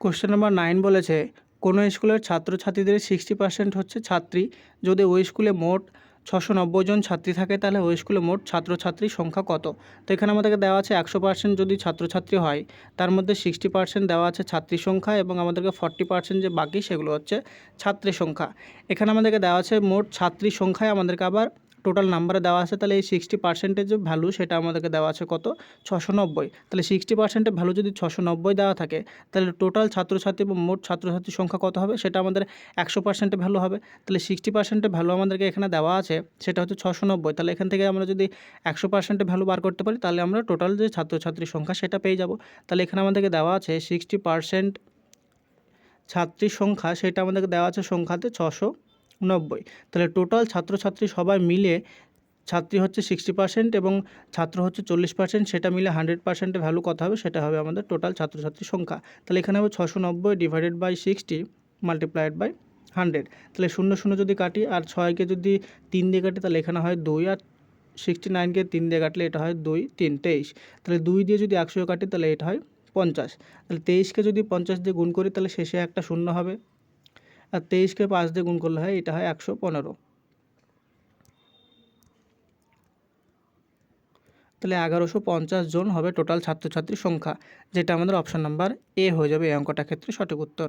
Question number nine বলেছে, কোনো স্কুলের ছাত্রছাত্রীদের সিক্সটি পার্সেন্ট হচ্ছে ছাত্রী। যদি ওই স্কুলে মোট ছশো নব্বই জন ছাত্রী থাকে, তাহলে ওই স্কুলে মোট ছাত্রছাত্রীর সংখ্যা কত? তো এখানে আমাদেরকে দেওয়া আছে একশো পার্সেন্ট যদি ছাত্রছাত্রী হয়, তার মধ্যে সিক্সটি পার্সেন্ট দেওয়া আছে ছাত্রী সংখ্যা এবং আমাদেরকে ফর্টি পার্সেন্ট যে বাকি সেগুলো হচ্ছে ছাত্রী সংখ্যা। এখানে আমাদেরকে দেওয়া আছে মোট ছাত্রী সংখ্যায় আমাদেরকে আবার টোটাল নাম্বারে দেওয়া আছে, তাহলে এই সিক্সটি পার্সেন্টের যে ভ্যালু সেটা আমাদেরকে দেওয়া আছে কত? ছশো নব্বই। তাহলে সিক্সটি পার্সেন্টের ভ্যালু যদি ছশো নব্বই দেওয়া থাকে, তাহলে টোটাল ছাত্রছাত্রী এবং মোট ছাত্রছাত্রীর সংখ্যা কত হবে? সেটা আমাদের একশো পার্সেন্টের ভ্যালু হবে। তাহলে সিক্সটি পার্সেন্টের ভ্যালু আমাদেরকে এখানে দেওয়া আছে, সেটা হচ্ছে ছশো নব্বই। তাহলে এখান থেকে আমরা যদি একশো পার্সেন্টের ভ্যালু বার করতে পারি, তাহলে আমরা টোটাল যে ছাত্রছাত্রীর সংখ্যা সেটা পেয়ে যাব। তাহলে এখানে আমাদেরকে দেওয়া আছে সিক্সটি পার্সেন্ট ছাত্রীর সংখ্যা, সেটা আমাদেরকে দেওয়া আছে সংখ্যাতে ছশো নব্বই তাহলে টোটাল ছাত্রছাত্রী সবাই মিলে ছাত্রী হচ্ছে সিক্সটি পার্সেন্ট এবং ছাত্র হচ্ছে চল্লিশ পার্সেন্ট সেটা মিলে হান্ড্রেড পার্সেন্টের ভ্যালু কত হবে? সেটা হবে আমাদের টোটাল ছাত্রছাত্রীর সংখ্যা। তাহলে এখানে হবে ছশো নব্বই divided by sixty multiplied by hundred তাহলে শূন্য শূন্য যদি কাটি আর ছয়কে যদি তিন দিয়ে কাটি, তাহলে এখানে হয় দুই আর সিক্সটি নাইনকে তিন দিয়ে কাটলে এটা হয় দুই, তিন, তেইশ। তাহলে দুই দিয়ে যদি একশো কাটি, তাহলে এটা হয় পঞ্চাশ। তাহলে তেইশকে যদি পঞ্চাশ দিয়ে গুণ করি, তাহলে শেষে একটা শূন্য হবে। আর তেইশকে পাঁচ দিয়ে গুণ করলে হয়, এটা হয় একশো পনেরো। তাহলে এগারোশো পঞ্চাশ জন হবে টোটাল ছাত্রছাত্রীর সংখ্যা, যেটা আমাদের অপশন নাম্বার এ হয়ে যাবে এই অঙ্কটার ক্ষেত্রে সঠিক উত্তর।